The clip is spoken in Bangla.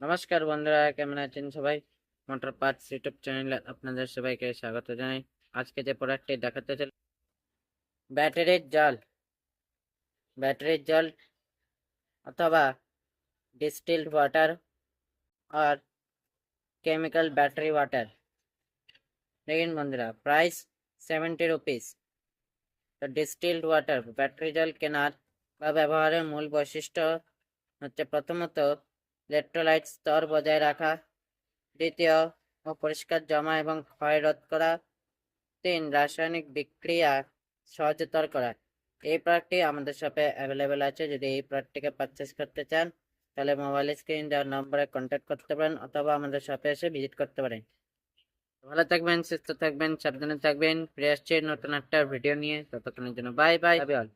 নমস্কার বন্ধুরা, কেমন আছেন সবাই? মোটর পার্টস ইউটিউব চ্যানেলে আপনাদের সবাইকে স্বাগত জানাই। আজকে যে প্রোডাক্টটি দেখাতে চল ব্যাটারির জল। ব্যাটারির জল অথবা ডিস্টিলড ওয়াটার আর কেমিক্যাল ব্যাটারি ওয়াটার। দেখুন বন্ধুরা, প্রাইস সেভেন্টি রুপিস। তো ডিস্টিলড ওয়াটার, ব্যাটারি জল কেনার বা ব্যবহারের মূল বৈশিষ্ট্য হচ্ছে প্রথমত ইলেকট্রোলাইট স্তর বজায় রাখা। দ্বিতীয়, অপরিষ্কার জমা এবং ক্ষয় রোধ করা। তিন, রাসায়নিক বিক্রিয়া সহজতর করা। এই প্রোডাক্টটি আমাদের শপে অ্যাভেলেবেল আছে। যদি এই প্রোডাক্টটিকে পারচেস করতে চান, তাহলে মোবাইল স্ক্রিন দেওয়ার নম্বরে কন্ট্যাক্ট করতে পারেন অথবা আমাদের শপে এসে ভিজিট করতে পারেন। ভালো থাকবেন, সুস্থ থাকবেন, সাবধানে থাকবেন। ফিরে আসছে নতুন একটা ভিডিও নিয়ে। ততক্ষণের জন্য বাই বাই অল